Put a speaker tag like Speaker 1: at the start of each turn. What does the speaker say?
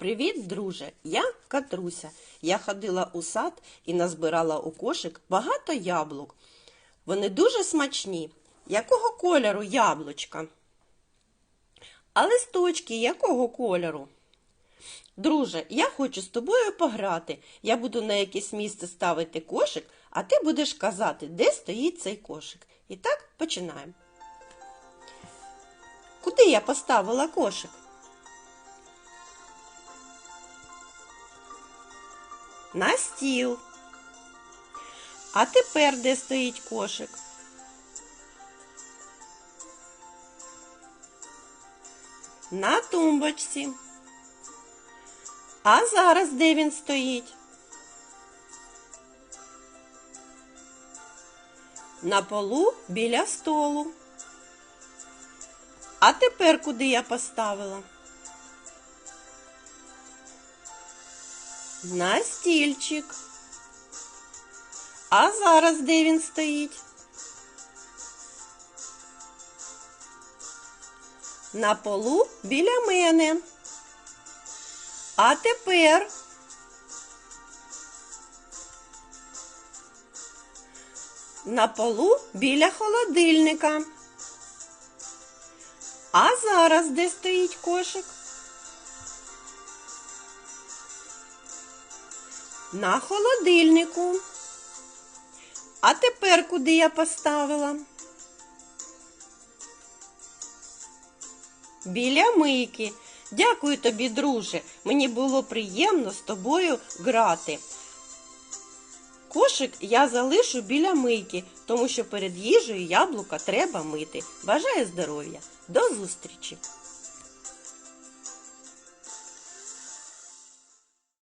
Speaker 1: Привіт, друже! Я Катруся. Я ходила у сад і назбирала у кошик багато яблук. Вони дуже смачні. Якого кольору яблучка? А листочки якого кольору? Друже, я хочу з тобою пограти. Я буду на якесь місце ставити кошик, а ти будеш казати, де стоїть цей кошик. І так починаємо. Куди я поставила кошик? На стіл. А тепер де стоїть кошик? На тумбочці. А зараз де він стоїть? На полу біля столу. А тепер куди я поставила? На стільчик. А зараз де він стоїть? На полу біля мене. А тепер на полу біля холодильника. А зараз де стоїть кошик? На холодильнику. А тепер куди я поставила? Біля мийки. Дякую тобі, друже. Мені було приємно з тобою грати. Кошик я залишу біля мийки, тому що перед їжею яблука треба мити. Бажаю здоров'я. До зустрічі!